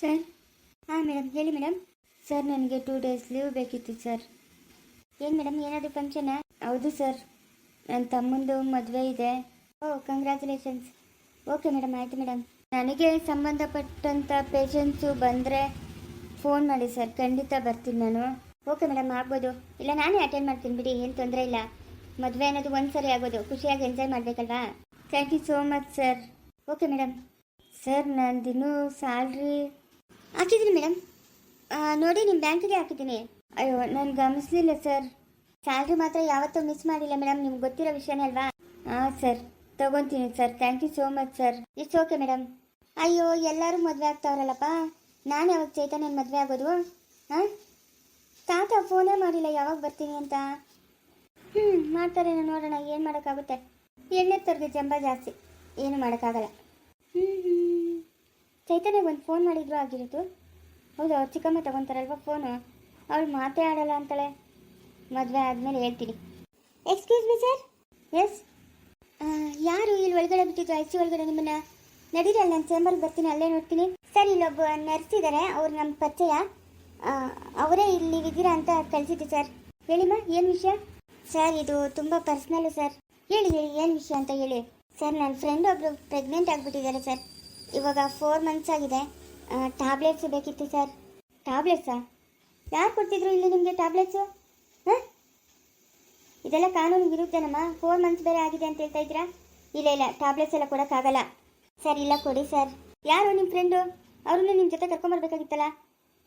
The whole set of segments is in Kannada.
ಸರ್? ಹಾಂ ಮೇಡಮ್ ಹೇಳಿ ಮೇಡಮ್ ಸರ್, ನನಗೆ ಟೂ ಡೇಸ್ ಲೀವ್ ಬೇಕಿತ್ತು, ಸರ್. ಏನು ಮೇಡಮ್ ಏನಾದರೂ ಫಂಕ್ಷನಾ ಹೌದು, ಸರ್. ನನ್ನ ತಮ್ಮಂದು ಮದುವೆ ಇದೆ. ಓ ಕಂಗ್ರ್ಯಾಚುಲೇಷನ್ಸ್ ಓಕೆ ಮೇಡಮ್ ಆಯಿತು ಮೇಡಮ್ ನನಗೆ ಸಂಬಂಧಪಟ್ಟಂಥ ಪೇಷಂಟ್ಸು ಬಂದರೆ ಫೋನ್ ಮಾಡಿ, ಸರ್. ಖಂಡಿತ ಬರ್ತೀನಿ ನಾನು. ಓಕೆ ಮೇಡಮ್ ಆಗ್ಬೋದು. ಇಲ್ಲ, ನಾನೇ ಅಟೆಂಡ್ ಮಾಡ್ತೀನಿ ಬಿಡಿ. ಏನು ತೊಂದರೆ ಇಲ್ಲ. ಮದುವೆ ಅನ್ನೋದು ಒಂದು ಸರಿ ಆಗೋದು ಖುಷಿಯಾಗಿ enjoy ಮಾಡಬೇಕಲ್ವಾ? Thank you so much sir okay madam sir ನಂದಿನ್ನೂ salary ಹಾಕಿದ್ದೀನಿ ಮೇಡಮ್. ನೋಡಿ ನಿಮ್ಮ ಬ್ಯಾಂಕಿಗೆ ಹಾಕಿದ್ದೀನಿ. ಅಯ್ಯೋ ನಾನು ಗಮನಿಸಲಿಲ್ಲ ಸರ್. ಸ್ಯಾಲ್ರಿ ಮಾತ್ರ ಯಾವತ್ತೂ ಮಿಸ್ ಮಾಡಿಲ್ಲ ಮೇಡಮ್. ನಿಮ್ಗೆ ಗೊತ್ತಿರೋ ವಿಷಯನೇ ಅಲ್ವಾ? ಹಾಂ ಸರ್, ತಗೊತೀನಿ sir. Thank you so much sir. It's okay madam. ಅಯ್ಯೋ, ಎಲ್ಲರೂ ಮದುವೆ ಆಗ್ತಾವ್ರಲ್ಲಪ್ಪ. ನಾನು ಯಾವಾಗ ಚೈತನ್ಯನ ಮದುವೆ ಆಗೋದು? ಹಾಂ ತಾತ ಫೋನೇ ಮಾಡಿಲ್ಲ, ಯಾವಾಗ ಬರ್ತೀನಿ ಅಂತ. ಹ್ಞೂ ನಾನು ನೋಡೋಣ, ಏನು ಮಾಡೋಕ್ಕಾಗುತ್ತೆ. ಎಣ್ಣೆ ತರದೆ ಜಂಬ ಜಾಸ್ತಿ. ಏನು ಮಾಡೋಕ್ಕಾಗಲ್ಲ. ಹ್ಞೂ ಹ್ಞೂ ಚೈತನ್ಯಗೆ ಒಂದು ಫೋನ್ ಮಾಡಿದ್ರು ಆಗಿರೋದು. ಹೌದು, ಅವ್ರು ಚಿಕ್ಕಮ್ಮ ತಗೊಂತಾರಲ್ವ ಫೋನು ಅವ್ಳು ಮಾತೇ ಆಡಲ್ಲ ಅಂತಾಳೆ. ಮದುವೆ ಆದಮೇಲೆ ಹೇಳ್ತೀನಿ. ಎಕ್ಸ್ಕ್ಯೂಸ್ ಮೀ ಸರ್ ಎಸ್ ಯಾರು ಇಲ್ಲಿ ಒಳಗಡೆ ಬಿಟ್ಟಿದ್ರು ಐ ಸಿ ಒಳಗಡೆ ನಿಮ್ಮನ್ನ? ನಡೀರಿ, ಅಲ್ಲಿ ನಾನು ಚೇಂಬರ್ಗೆ ಬರ್ತೀನಿ, ಅಲ್ಲೇ ನೋಡ್ತೀನಿ. ಸರ್ ಇಲ್ಲೊಬ್ಬ ನರ್ಸ್ ಇದ್ದಾರೆ ಅವ್ರು ನಮ್ಮ ಪರಿಚಯ. ಅವರೇ ಇಲ್ಲಿ ನೀವಿದ್ದೀರಾ ಅಂತ ಕಳಿಸಿದ್ದು ಸರ್ ಹೇಳಿಮ್ಮ ಏನು ವಿಷಯ? ಸರ್ ಇದು ತುಂಬ ಪರ್ಸ್ನಲ್ಲು ಸರ್ ಹೇಳಿ ಹೇಳಿ, ಏನು ವಿಷಯ ಅಂತ ಹೇಳಿ. ಸರ್ ನನ್ನ ಫ್ರೆಂಡ್ ಒಬ್ಬರು ಪ್ರೆಗ್ನೆಂಟ್ ಆಗಿಬಿಟ್ಟಿದ್ದಾರೆ ಸರ್ ಇವಾಗ ಫೋರ್ ಮಂತ್ಸ್ ಆಗಿದೆ. ಟ್ಯಾಬ್ಲೆಟ್ಸ್ ಬೇಕಿತ್ತು ಸರ್ ಟ್ಯಾಬ್ಲೆಟ್ಸಾ ಯಾರು ಕೊಡ್ತಿದ್ರು ಇಲ್ಲಿ ನಿಮಗೆ ಟ್ಯಾಬ್ಲೆಟ್ಸು ಹಾಂ? ಇದೆಲ್ಲ ಕಾನೂನು ವಿರುದ್ಧನಮ್ಮ ಫೋರ್ ಮಂತ್ಸ್ ಬೇರೆ ಆಗಿದೆ ಅಂತ ಹೇಳ್ತಾ ಇದ್ದೀರಾ? ಇಲ್ಲ ಇಲ್ಲ ಟ್ಯಾಬ್ಲೆಟ್ಸ್ ಎಲ್ಲ ಕೊಡೋಕ್ಕಾಗಲ್ಲ ಸರ್ ಇಲ್ಲ ಕೊಡಿ ಸರ್ ಯಾರು ನಿಮ್ಮ ಫ್ರೆಂಡು ಅವ್ರನ್ನೂ ನಿಮ್ಮ ಜೊತೆ ಕರ್ಕೊಂಬರ್ಬೇಕಾಗಿತ್ತಲ್ಲ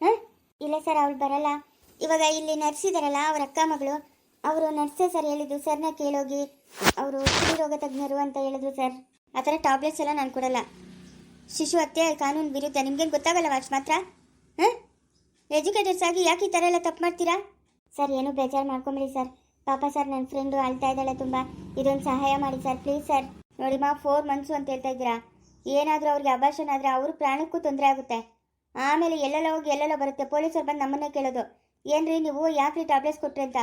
ಹಾಂ? ಇಲ್ಲ ಸರ್ ಅವ್ಳು ಬರಲ್ಲ. ಇವಾಗ ಇಲ್ಲಿ ನರ್ಸ್ ಇದ್ದಾರಲ್ಲ ಅವ್ರ ಅಕ್ಕ ಮಗಳು. ಅವರು ನರ್ಸೇ ಸರ್ ಹೇಳಿದ್ದು ಸರ್ನ ಕೇಳೋಗಿ. ಅವರು ರೋಗ ತಜ್ಞರು ಅಂತ ಹೇಳಿದ್ರು ಸರ್ ಆ ಥರ ಟ್ಯಾಬ್ಲೆಟ್ಸ್ ಎಲ್ಲ ನಾನು ಕೊಡಲ್ಲ. ಶಿಶು ಹತ್ಯೆ ಕಾನೂನು ವಿರುದ್ಧ ನಿಮ್ಗೇನು ಗೊತ್ತಾಗಲ್ಲ ವಾಚ್ ಮಾತ್ರ? ಹಾಂ? ಎಜುಕೇಟರ್ಸ್ ಆಗಿ ಯಾಕೆ ಈ ಥರ ಎಲ್ಲ ತಪ್ಪು ಮಾಡ್ತೀರಾ? ಸರ್, ಏನು ಬೇಜಾರು ಮಾಡ್ಕೊಂಬಿಡಿ ಸರ್. ಪಾಪ ಸರ್ ನನ್ನ ಫ್ರೆಂಡು ಅಳ್ತಾ ಇದ್ದಾಳೆ ತುಂಬ. ಇದೊಂದು ಸಹಾಯ ಮಾಡಿ ಸರ್, ಪ್ಲೀಸ್ ಸರ್. ನೋಡಿ ಮಾ, ಫೋರ್ ಮಂತ್ಸು ಅಂತ ಹೇಳ್ತಾ ಇದ್ದೀರಾ. ಏನಾದರೂ ಅವ್ರಿಗೆ ಅಭಾಷಣ ಆದರೆ ಅವ್ರ ಪ್ರಾಣಕ್ಕೂ ತೊಂದರೆ ಆಗುತ್ತೆ. ಆಮೇಲೆ ಎಲ್ಲೆಲ್ಲ ಹೋಗಿ ಎಲ್ಲೆಲ್ಲ ಬರುತ್ತೆ. ಪೊಲೀಸರು ಬಂದು ನಮ್ಮನ್ನೇ ಕೇಳೋದು. ಏನ್ರಿ ನೀವು ಯಾಕ್ರಿ ಟ್ಯಾಬ್ಲೆಟ್ಸ್ ಕೊಟ್ರಿ ಅಂತ?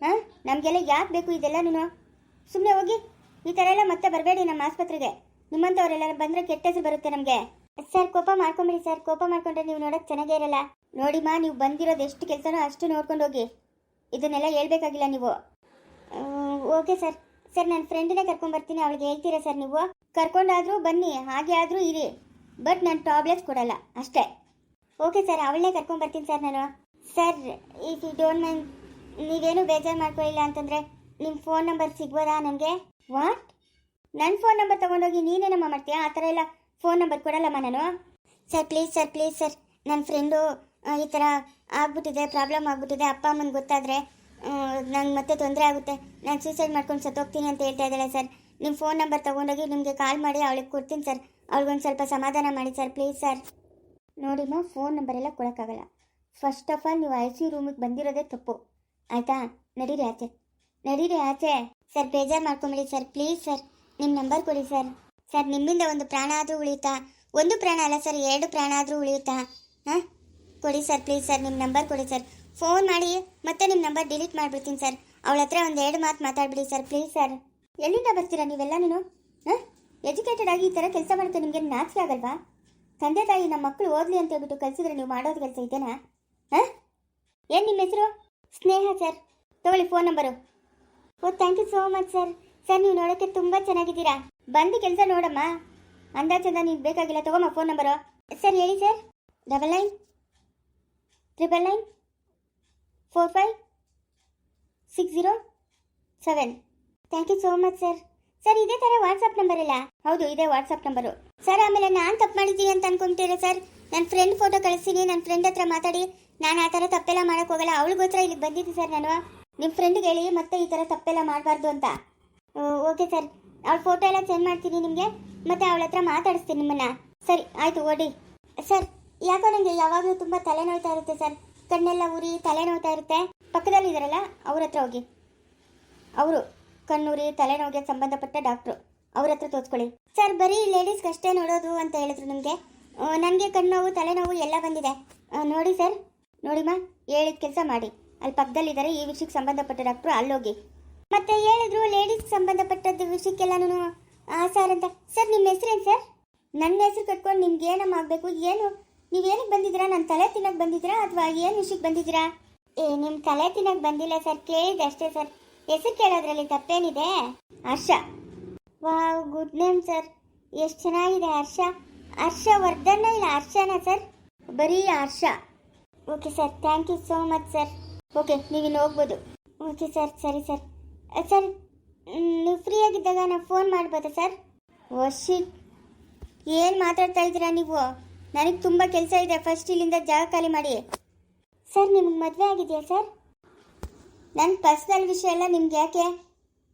ಹಾಂ? ನಮಗೆಲ್ಲ ಯಾಕೆ ಬೇಕು ಇದೆಲ್ಲ ನೀನು? ಸುಮ್ಮನೆ ಹೋಗಿ. ಈ ಥರ ಎಲ್ಲ ಮತ್ತೆ ಬರಬೇಡಿ ನಮ್ಮ ಆಸ್ಪತ್ರೆಗೆ. ನಿಮ್ಮಂಥವರೆಲ್ಲ ಬಂದರೆ ಕೆಟ್ಟ ಹೆಸರು ಬರುತ್ತೆ ನಮಗೆ. ಸರ್, ಕೋಪ ಮಾಡ್ಕೊಂಬಿಡಿ ಸರ್. ಕೋಪ ಮಾಡ್ಕೊಂಡ್ರೆ ನೀವು ನೋಡೋಕೆ ಚೆನ್ನಾಗೇ ಇರಲ್ಲ. ನೋಡಿಮಾ ನೀವು ಬಂದಿರೋದು ಎಷ್ಟು ಕೆಲಸನೋ ಅಷ್ಟು ನೋಡ್ಕೊಂಡು ಹೋಗಿ. ಇದನ್ನೆಲ್ಲ ಹೇಳ್ಬೇಕಾಗಿಲ್ಲ ನೀವು. Okay sir. ಸರ್ ನನ್ನ ಫ್ರೆಂಡನ್ನೇ ಕರ್ಕೊಂಬರ್ತೀನಿ. ಅವಳಿಗೆ ಹೇಳ್ತೀರಾ ಸರ್ ನೀವು? ಕರ್ಕೊಂಡಾದರೂ ಬನ್ನಿ. ಹಾಗೆ ಆದರೂ ಇರಿ. ಬಟ್ ನಾನು ಟಾಬ್ಲೆಟ್ಸ್ ಕೊಡಲ್ಲ. ಅಷ್ಟೇ. ಓಕೆ ಸರ್, ಅವಳನ್ನೇ ಕರ್ಕೊಂಬರ್ತೀನಿ ಸರ್ ನಾನು. Sir, if you don't mind, ನೀವೇನು ಬೇಜಾರು ಮಾಡ್ಕೊಳ್ಳಿಲ್ಲ ಅಂತಂದರೆ ನಿಮ್ಮ ಫೋನ್ ನಂಬರ್ ಸಿಗ್ಬೋದಾ ನನಗೆ ವಾಟ್? ನನ್ನ ಫೋನ್ ನಂಬರ್ ತೊಗೊಂಡೋಗಿ ನೀನೇನಮ್ಮ ಮಾಡ್ತೀಯಾ? ಆ ಥರ ಎಲ್ಲ ಫೋನ್ ನಂಬರ್ ಕೊಡಲ್ಲಮ್ಮ ನಾನು. Sir please sir please sir ನನ್ನ ಫ್ರೆಂಡು ಈ ಥರ ಆಗ್ಬಿಟ್ಟಿದೆ ಪ್ರಾಬ್ಲಮ್ ಆಗ್ಬಿಟ್ಟಿದೆ. ಅಪ್ಪ ಅಮ್ಮನ ಗೊತ್ತಾದರೆ ನಂಗೆ ಮತ್ತೆ ತೊಂದರೆ ಆಗುತ್ತೆ. ನಾನು ಸೂಸೈಡ್ ಮಾಡ್ಕೊಂಡು ಸತ್ತೋಗ್ತೀನಿ ಅಂತ ಹೇಳ್ತಾ ಇದ್ದಾಳೆ ಸರ್ ನಿಮ್ಮ ಫೋನ್ ನಂಬರ್ ತೊಗೊಂಡೋಗಿ ನಿಮಗೆ ಕಾಲ್ ಮಾಡಿ ಅವಳಿಗೆ ಕೊಡ್ತೀನಿ ಸರ್ ಅವ್ಳಿಗೊಂದು ಸ್ವಲ್ಪ ಸಮಾಧಾನ ಮಾಡಿ ಸರ್ ಪ್ಲೀಸ್ ಸರ್ ನೋಡಿಮ್ಮ ಫೋನ್ ನಂಬರ್ ಎಲ್ಲ ಕೊಡೋಕ್ಕಾಗಲ್ಲ. ಫಸ್ಟ್ ಆಫ್ ಆಲ್ ನೀವು ಐ ಸಿ ರೂಮಿಗೆ ಬಂದಿರೋದೇ ತಪ್ಪು. ಆಯಿತಾ? ನಡೀರಿ ಆಚೆ. ನಡೀರಿ ಆಚೆ. ಸರ್ ಬೇಜಾರು ಮಾಡ್ಕೊಂಬಿಡಿ ಸರ್ ಪ್ಲೀಸ್ ಸರ್ ನಿಮ್ಮ ನಂಬರ್ ಕೊಡಿ ಸರ್. ಸರ್, ನಿಮ್ಮಿಂದ ಒಂದು ಪ್ರಾಣ ಆದರೂ ಉಳಿಯುತ್ತಾ? ಒಂದು ಪ್ರಾಣ ಅಲ್ಲ ಸರ್, ಎರಡು ಪ್ರಾಣ ಆದರೂ ಉಳಿಯುತ್ತಾ? ಹಾಂ? ಕೊಡಿ ಸರ್, ಪ್ಲೀಸ್ ಸರ್ ನಿಮ್ಮ ನಂಬರ್ ಕೊಡಿ ಸರ್. ಫೋನ್ ಮಾಡಿ ಮತ್ತೆ ನಿಮ್ಮ ನಂಬರ್ ಡಿಲೀಟ್ ಮಾಡಿಬಿಡ್ತೀನಿ ಸರ್. ಅವಳ ಹತ್ರ ಒಂದು ಎರಡು ಮಾತು ಮಾತಾಡ್ಬಿಡಿ ಸರ್, ಪ್ಲೀಸ್ ಸರ್. ಎಲ್ಲಿಂದ ಬರ್ತೀರಾ ನೀವೆಲ್ಲ ನೀನು? ಹಾಂ? ಎಜುಕೇಟೆಡ್ ಆಗಿ ಈ ಥರ ಕೆಲಸ ಮಾಡೋಕ್ಕೆ ನಿಮಗೆ ನಾಚಿಕೆ ಆಗಲ್ವಾ? ತಂದೆ ತಾಯಿ ನಮ್ಮ ಮಕ್ಕಳು ಓದಲಿ ಅಂತ ಹೇಳ್ಬಿಟ್ಟು ಕಲಿಸಿದ್ರೆ ನೀವು ಮಾಡೋದು ಕೆಲಸ ಇದೇನಾ? ಹಾಂ? ಏನು ನಿಮ್ಮ ಹೆಸರು? ಸ್ನೇಹ ಸರ್. ತಗೊಳ್ಳಿ phone number oh thank you so much sir sir, ನೀವು ನೋಡೋಕ್ಕೆ ತುಂಬ ಚೆನ್ನಾಗಿದ್ದೀರಾ. ಬಂದು ಕೆಲಸ ನೋಡಮ್ಮ. ಅಂದಾಜಂದ ನೀವು ಬೇಕಾಗಿಲ್ಲ, ತಗೊಮ್ಮ ಫೋನ್ ನಂಬರು ಸರ್, ಹೇಳಿ sir. Double nine triple nine four five six zero seven thank you so much sir sir ಇದೇ ಥರ ವಾಟ್ಸಪ್ ನಂಬರ್ ಇಲ್ಲ ಹೌದು, ಇದೇ ವಾಟ್ಸಪ್ ನಂಬರು ಸರ್ ಆಮೇಲೆ ನಾನು ತಪ್ಪು ಮಾಡಿದ್ದೀನಿ ಅಂತ ಅನ್ಕೊಂತೀರಾ ಸರ್ ನನ್ನ ಫ್ರೆಂಡ್ ಫೋಟೋ ಕಳಿಸ್ತೀನಿ ನನ್ನ ಫ್ರೆಂಡ್ ಹತ್ರ ಮಾತಾಡಿ. ನಾನು ಆ ಥರ ತಪ್ಪೆಲ್ಲ ಮಾಡೋಕ್ಕೋಗಲ್ಲ ಅವಳಿಗೋಸ್ಕರ ಇಲ್ಲಿಗೆ ಬಂದಿದ್ದೆ ಸರ್ ನಾನು. ನಿಮ್ಮ ಫ್ರೆಂಡ್ಗೆ ಹೇಳಿ ಮತ್ತೆ ಈ ಥರ ತಪ್ಪೆಲ್ಲ ಮಾಡಬಾರ್ದು ಅಂತ. ಓಕೆ ಸರ್ ಅವಳ ಫೋಟೋ ಎಲ್ಲ ಸೆಂಡ್ ಮಾಡ್ತೀನಿ ನಿಮಗೆ. ಮತ್ತೆ ಅವಳ ಹತ್ರ ಮಾತಾಡಿಸ್ತೀನಿ ನಿಮ್ಮನ್ನ. ಸರಿ, ಆಯಿತು, ಓಡಿ. ಸರ್ ಯಾಕೋ ನನಗೆ ಯಾವಾಗಲೂ ತುಂಬ ತಲೆನೋಯ್ತಾ ಇರುತ್ತೆ ಸರ್ ಕಣ್ಣೆಲ್ಲ ಉರಿ ತಲೆನೋಯ್ತಾ ಇರುತ್ತೆ. ಪಕ್ಕದಲ್ಲಿ ಇದ್ದಾರಲ್ಲ ಅವ್ರ ಹತ್ರ ಹೋಗಿ. ಅವರು ಕಣ್ಣೂರಿ, ತಲೆನೋವಿಗೆ ಸಂಬಂಧಪಟ್ಟ ಡಾಕ್ಟ್ರು ಅವ್ರ ಹತ್ರ ತೋರಿಸ್ಕೊಳ್ಳಿ. ಸರ್ ಬರೀ ಲೇಡೀಸ್ಗೆ ಅಷ್ಟೇ ನೋಡೋದು ಅಂತ ಹೇಳಿದ್ರು ನಿಮಗೆ. ನನಗೆ ಕಣ್ಣೋವು, ತಲೆನೋವು ಎಲ್ಲ ಬಂದಿದೆ. ನೋಡಿ ಸರ್ ನೋಡಿಮ್ಮ ಹೇಳಿದ ಕೆಲಸ ಮಾಡಿ. ಅಲ್ಲಿ ಪಕ್ಕದಲ್ಲಿದ್ದಾರೆ ಈ ವಿಷಯಕ್ಕೆ ಸಂಬಂಧಪಟ್ಟ ಡಾಕ್ಟ್ರು ಅಲ್ಲೋಗಿ. ಮತ್ತೆ ಹೇಳಿದ್ರು ಲೇಡೀಸ್ ಸಂಬಂಧಪಟ್ಟದ್ದು ವಿಷಯಕ್ಕೆಲ್ಲನೂ ಸರ್ ಅಂತ. ಸರ್, ನಿಮ್ಮ ಹೆಸರೇನು ಸರ್? ನನ್ನ ಹೆಸರು ಕಟ್ಕೊಂಡು ನಿಮ್ಗೆ ಏನಮ್ಮ ಆಗಬೇಕು? ಏನು? ನೀವೇನಕ್ಕೆ ಬಂದಿದ್ದೀರಾ? ನನ್ನ ತಲೆ ತಿನ್ನಕ್ಕೆ ಬಂದಿದ್ದೀರಾ? ಅಥವಾ ಏನು ವಿಷಯಕ್ಕೆ ಬಂದಿದ್ದೀರಾ? ಏ ನಿಮ್ಮ ತಲೆ ತಿನ್ನಕ್ಕೆ ಬಂದಿಲ್ಲ ಸರ್. ಕೇಳಿದೆ ಅಷ್ಟೇ ಸರ್. ಹೆಸರು ಕೇಳೋದ್ರಲ್ಲಿ ತಪ್ಪೇನಿದೆ? Harsha. Wow, good name sir. ಎಷ್ಟು ಚೆನ್ನಾಗಿದೆ ಹರ್ಷ. ಹರ್ಷ ವರ್ಧನ ಇಲ್ಲ ಹರ್ಷನಾ ಸರ್? ಬರೀ Harsha. Okay sir, thank you so much sir. Okay, ನೀವಿನ್ನು ಹೋಗ್ಬೋದು. ಓಕೆ ಸರ್, ಸರಿ ಸರ್. ಸರ್, ನೀವು ಫ್ರೀ ಆಗಿದ್ದಾಗ ನಾನು ಫೋನ್ ಮಾಡ್ಬೋದಾ, ಸರ್? ಶಿಟ್ ಏನು ಮಾತಾಡ್ತಾ ಇದ್ದೀರಾ ನೀವು? ನನಗೆ ತುಂಬ ಕೆಲಸ ಇದೆ ಫಸ್ಟ್ ಇಲ್ಲಿಂದ ಜಾಗ ಖಾಲಿ ಮಾಡಿ. ಸರ್, ನಿಮ್ಗೆ ಮದುವೆ ಆಗಿದೆಯಾ, ಸರ್? ನನ್ನ ಪರ್ಸ್ನಲ್ ವಿಷಯ ಎಲ್ಲ ನಿಮ್ಗೆ ಯಾಕೆ?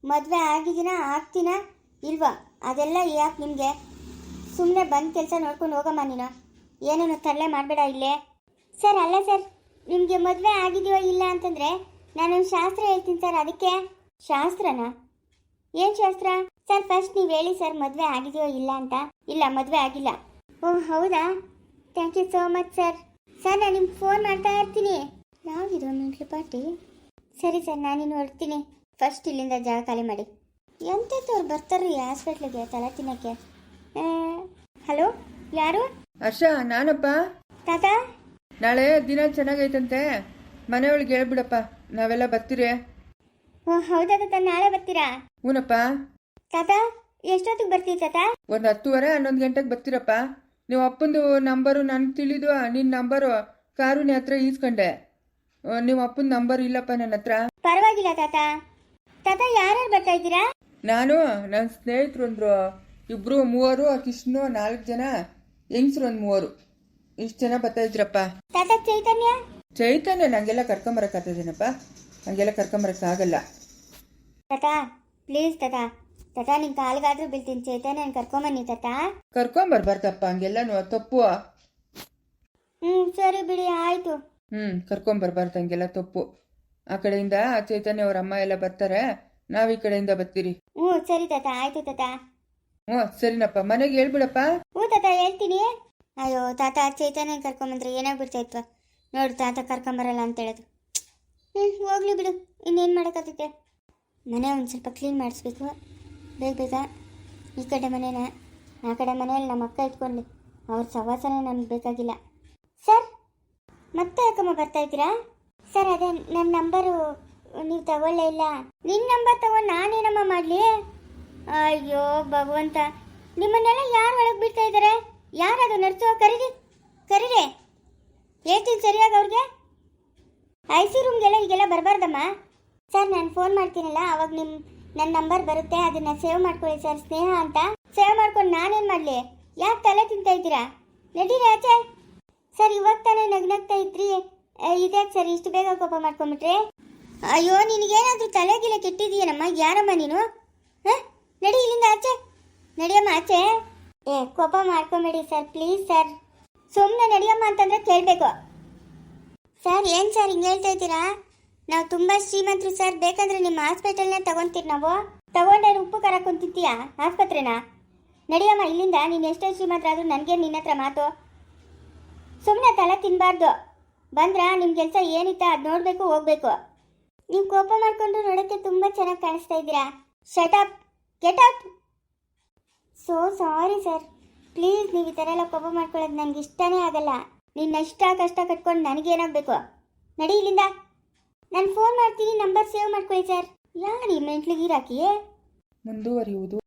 ಮದುವೆ ಆಗಿದ್ದೀನಾ, ಆಗ್ತೀನಾ, ಇಲ್ವಾ? ಅದೆಲ್ಲ ಯಾಕೆ ನಿಮಗೆ. ಸುಮ್ಮನೆ ಬಂದು ಕೆಲಸ ನೋಡ್ಕೊಂಡು ಹೋಗಮ್ಮ ನೀನು. ಏನೇನು ತರಲೆ ಮಾಡಬೇಡ ಇಲ್ಲೇ. ಸರ್, ಅಲ್ಲ, ಸರ್. ನಿಮಗೆ ಮದುವೆ ಆಗಿದೆಯೋ, ಇಲ್ಲ ಅಂತಂದರೆ ನಾನೊಂದು ಶಾಸ್ತ್ರ ಹೇಳ್ತೀನಿ, ಸರ್, ಅದಕ್ಕೆ. ಶಾಸ್ತ್ರನಾ? ಏನು ಶಾಸ್ತ್ರ? ಸರ್ ಫಸ್ಟ್ ನೀವು ಹೇಳಿ ಸರ್ ಮದುವೆ ಆಗಿದೆಯೋ ಇಲ್ಲ ಅಂತ. ಇಲ್ಲ ಮದುವೆ ಆಗಿಲ್ಲ. ಓ ಹೌದಾ? Thank you so much sir sir ನಾನು ನಿಮ್ಗೆ ಫೋನ್ ಮಾಡ್ತಾ ಇರ್ತೀನಿ. ಯಾವ್ದಿರೋ ಮೆಂಟ್ಲು ಪಾರ್ಟಿ ಸರಿ ಸರ್ ನಾನಿನ್ನು ಹೊರಡ್ತೀನಿ. ಫಸ್ಟ್ ಇಲ್ಲಿಂದ ಜಾಗ ಖಾಲಿ ಮಾಡಿ. ಎಂತೆಂಥವ್ರು ಬರ್ತಾರ್ರಿ ಹಾಸ್ಪಿಟ್ಲಿಗೆ ತಲೆ ತಿನ್ನಕ್ಕೆ? ಹಲೋ ಯಾರು? ಹರ್ಷ ನಾನಪ್ಪ. ತಾತ? ನಾಳೆ ದಿನ ಚೆನ್ನಾಗೈತಂತೆ. ಮನೆಯೊಳಗೆ ಹೇಳ್ಬಿಡಪ್ಪ ನಾವೆಲ್ಲ ಬರ್ತೀರಿ. ಓ ಹೌದಾ ತಾತ ನಾಳೆ ಬರ್ತೀರಾ? ಹೂನಪ್ಪ. ತಾತ ಎಷ್ಟೊತ್ತಿಗೆ ಬರ್ತೀವಿ ತಾತ? ಒಂದು ಹತ್ತುವರೆ ಹನ್ನೊಂದು ಗಂಟೆಗೆ ಬರ್ತೀರಪ್ಪ. ನೀವು ಅಪ್ಪಂದು ನಂಬರು ನನಗೆ ತಿಳಿದು ನಿನ್ನ ನಂಬರು ಕಾರುನ ಹತ್ರ ಈಸ್ಕೊಂಡೆ ನಿಮ್ಮ ಅಪ್ಪನ ನಂಬರ್ ಇಲ್ಲಪ್ಪ ನನ್ನ ಹತ್ರ. ಪರವಾಗಿಲ್ಲ ತಾತ. ತಾತ ಯಾರ್ಯಾರು ಬರ್ತಾ ಇದ್ದೀರಾ? ನಾನು ನನ್ನ ಸ್ನೇಹಿತರು ಅಂದರು ಇಬ್ಬರು ಮೂವರು ಕೃಷ್ಣು ನಾಲ್ಕು ಜನ ಹೆಂಗ್ಸ್ರು ಒಂದು ಮೂವರು. ಇಷ್ಟು ಜನ ಬರ್ತಾ ಇದ್ರಪ್ಪ. ತಾತ ಚೈತನ್ಯ? ಚೈತನ್ಯ ನನಗೆಲ್ಲ ಕರ್ಕೊಂಬರಕ್ಕಾಗ್ತದೇನಪ್ಪ ನನಗೆಲ್ಲ ಕರ್ಕೊಂಬರಕ್ಕಾಗಲ್ಲ ತಾತ ಪ್ಲೀಸ್ ತಟಾ ತಟಾ ನಿನ್ ಕಾಲ್ಗಾದ್ರೂ ಬೀಳ್ತೀನಿ. ಚೈತನ್ಯನ ಕರ್ಕೊಂಬನ್ನಿ ತಟಾ ಕರ್ಕೊಂಬರ್ಬಾರ್ದಪ್ಪ ಹಂಗೆಲ್ಲನೂ ತಪ್ಪು. ಹ್ಮ್ ಸರಿ ಬಿಡಿ ಆಯ್ತು. ಹ್ಮ್ ಕರ್ಕೊಂಬರ್ಬಾರ್ದು ಹಂಗೆಲ್ಲ ತಪ್ಪು. ಆ ಕಡೆಯಿಂದ ಚೈತನ್ಯ ಅವ್ರ ಅಮ್ಮ ಎಲ್ಲ ಬರ್ತಾರೆ. ನಾವು ಈ ಕಡೆಯಿಂದ ಬರ್ತೀರಿ. ಹ್ಞೂ ಸರಿ ತಾತ ಆಯ್ತು ತಾತ. ಹ್ಞೂ ಸರಿನಪ್ಪ. ಮನೆಗೆ ಹೇಳ್ಬಿಡಪ್ಪ. ಹ್ಞೂ ತಾತ ಹೇಳ್ತೀನಿ. ಅಯ್ಯೋ ತಾತ ಚೈತನ್ಯ ಕರ್ಕೊಂಬಂದ್ರೆ ಏನಾಗ್ಬಿಡ್ತಾ ಇತ್ತು? ನೋಡು ತಾತ ಕರ್ಕೊಂಬರಲ್ಲ ಅಂತ ಹೇಳೋದು. ಹ್ಞೂ ಹೋಗ್ಲಿ ಬಿಡು ಇನ್ನೇನು ಮಾಡೋಕ್ಕಾಗುತ್ತೆ? ಮನೆ ಒಂದು ಸ್ವಲ್ಪ ಕ್ಲೀನ್ ಮಾಡಿಸ್ಬೇಕು. ಬೇಗ ಬೇಗ ಈ ಕಡೆ ಮನೇನ, ಆ ಕಡೆ ಮನೆಯಲ್ಲಿ ನಮ್ಮ ಅಕ್ಕ ಇಟ್ಕೊಂಡು ಅವ್ರ ಸವಾಸನೇ ನಮ್ಗೆ ಬೇಕಾಗಿಲ್ಲ. ಸರ್ ಮತ್ತೆ ಯಾಕಮ್ಮ ಬರ್ತಾ ಇದ್ದೀರಾ? ಸರ್ ಅದೇ ನನ್ನ ನಂಬರು ನೀವು ತಗೊಳ್ಳೇ ಇಲ್ಲ. ನಿನ್ನ ನಂಬರ್ ತಗೊಂಡು ನಾನೇನಮ್ಮ ಮಾಡಲಿ? ಅಯ್ಯೋ, ಭಗವಂತ. ನಿಮ್ಮನ್ನೆಲ್ಲ ಯಾರು ಒಳಗೆ ಬಿಡ್ತಾ ಇದ್ದಾರೆ ಯಾರದು ನರ್ಸು ಕರೀರಿ ಕರೀರಿ. ಹೇಳ್ತೀನಿ ಸರಿಯಾಗಿ ಅವ್ರಿಗೆ. ಐ ಸಿ ರೂಮ್ಗೆಲ್ಲ ಈಗೆಲ್ಲ ಬರಬಾರ್ದಮ್ಮ. ಸರ್, ನಾನು ಫೋನ್ ಮಾಡ್ತೀನಲ್ಲ, ಅವಾಗ ನಿಮ್ಮ ನನ್ನ ನಂಬರ್ ಬರುತ್ತೆ, ಅದನ್ನ ಸೇವ್ ಮಾಡ್ಕೊಳ್ಳಿ ಸರ್, ಸ್ನೇಹ ಅಂತ. ಸೇವ್ ಮಾಡ್ಕೊಂಡು ನಾನೇನು ಮಾಡಲಿ? ಯಾಕೆ ತಲೆ ತಿಂತಾ ಇದ್ದೀರಾ? ನಡೀರಿ ಆಚೆ. ಸರ್, ಇವಾಗ ತಾನೇ ನಗ್ನಗ್ತಾ ಇದ್ರಿ. ಇದೆ ಇದ್ಯಾಕೆ ಸರ್, ಇಷ್ಟು ಬೇಗ ಕೋಪ ಮಾಡ್ಕೊಂಬಿಟ್ರೆ ಅಯ್ಯೋ, ನಿನಗೇನಾದ್ರೂ ತಲೆಗಿಲೆ ಕೆಟ್ಟಿದೀಯನಮ್ಮ? ಯಾರಮ್ಮ ನೀನು? ಹಾಂ? ನಡಿ ಇಲ್ಲಿಂದ ಆಚೆ. ನಡಿಯಮ್ಮ, ಆಚೆ. ಏ, ಕೋಪ ಮಾಡ್ಕೊಂಬೇಡಿ ಸರ್ ಪ್ಲೀಸ್ ಸರ್. ಸುಮ್ಮನೆ ನಡಿಯಮ್ಮ ಅಂತಂದ್ರೆ ಕೇಳಬೇಕು. ಸರ್, ಏನು ಸರ್ ಹಿಂಗೆ ಹೇಳ್ತಾ ಇದ್ದೀರಾ? ನಾವು ತುಂಬಾ ಶ್ರೀಮಂತರು ಸರ್, ಬೇಕಂದ್ರೆ ನಿಮ್ಮ ಹಾಸ್ಪಿಟಲ್ನೇ ತಗೊಂತೀರಿ ನಾವು. ತಗೊಂಡೇ ಉಪ್ಪು ಕರ ಕುಂತಿದ್ದೀಯಾ? ಆಸ್ಪತ್ರೆನಾ? ನಡಿಯಮ್ಮ, ಇಲ್ಲಿಂದ ನೀನು ಎಷ್ಟೇ ಶ್ರೀಮಂತರಾದ್ರೂ ನನಗೆ ನಿನ್ನ ಹತ್ರ ಮಾತು. ಸುಮ್ಮನೆ ತಲೆ ತಿನ್ನಬಾರ್ದು ಬಂದ್ರ ನಿಮ್ಮ ಕೆಲಸ ಏನಿತ್ತ ಅದು ನೋಡಬೇಕು, ಹೋಗ್ಬೇಕು. ನೀವು ಕೋಪ ಮಾಡ್ಕೊಂಡು ನೋಡೋಕ್ಕೆ ತುಂಬ ಚೆನ್ನಾಗಿ ಕಾಣಿಸ್ತಾ ಇದ್ದೀರಾ. Shut up get out so sorry sir please ನೀವು ಈ ಥರ ಎಲ್ಲ ಕೋಪ ಮಾಡ್ಕೊಳ್ಳೋದು ನನಗೆ ಇಷ್ಟನೇ ಆಗಲ್ಲ. ನಿನ್ನ ಇಷ್ಟ ಕಷ್ಟ ಕಟ್ಕೊಂಡು ನನಗೇನಾಗಬೇಕು? ನಡಿ ಇಲ್ಲಿಂದ. ನಾನು ಫೋನ್ ಮಾಡ್ತೀನಿ ನಂಬರ್ ಸೇವ್ ಮಾಡ್ಕೊಳ್ಳಿ ಸರ್ ಯಾರು ಮೆಂಟ್ಲಿಗೆ ಇರಾಕಿ ಮುಂದುವರಿಯುವುದು.